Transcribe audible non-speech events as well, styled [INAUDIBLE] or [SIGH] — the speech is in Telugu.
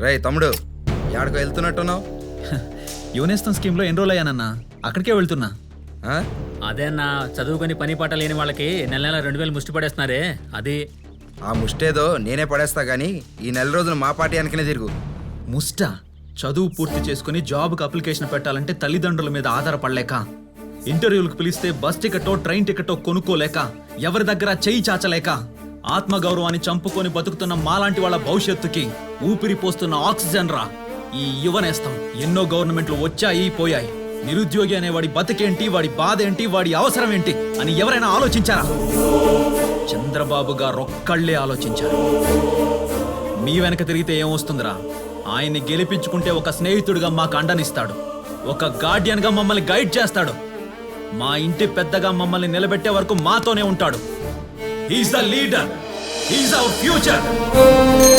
రే తమ్ముడు ఎక్కడికో వెళ్తున్నట్టున్నావు? [LAUGHS] యువనేస్తం స్కీమ్లో ఎన్రోల్ అయ్యానన్నా అక్కడికే వెళ్తున్నా. ఆ? అదే అన్న చదువుకొని పని పాట లేని వాళ్ళకి నెల నెల రెండు వేలు ముష్టి పడేస్తున్నారే అది. ఆ ముష్టేదో నేనే పడేస్తా గానీ ఈ నెల రోజులు మా పార్టీ వెనకనే తిరుగు. ముస్ట చదువు పూర్తి చేసుకుని జాబ్కి అప్లికేషన్ పెట్టాలంటే తల్లిదండ్రుల మీద ఆధారపడలేక ఇంటర్వ్యూలకు పిలిస్తే బస్ టికెటో ట్రైన్ టికెటో కొనుక్కోలేక ఎవరి దగ్గర చెయ్యి చాచలేక. ఆత్మగౌరవాన్ని చంపుకొని బతుకుతున్న మాలాంటి వాళ్ళ భవిష్యత్తుకి ఊపిరి పోస్తున్న ఆక్సిజన్ రా. ఈ యువనేస్తం ఎన్నో గవర్నమెంట్లు వచ్చాయి పోయాయి. నిరుద్యోగి అనేవాడి బతికేంటి వాడి బాధ ఏంటి వాడి అవసరం ఏంటి అని ఎవరైనా ఆలోచించారా? చంద్రబాబు గారు ఒక్కళ్ళే ఆలోచించారు. మీ వెనక తిరిగితే ఏమొస్తుందిరా ఆయన్ని గెలిపించుకుంటే ఒక స్నేహితుడిగా మాకు అండనిస్తాడు ఒక గార్డియన్గా మమ్మల్ని గైడ్ చేస్తాడు. మా ఇంటి పెద్దగా మమ్మల్ని నిలబెట్టే వరకు మాతోనే ఉంటాడు. He's the leader. He's our future.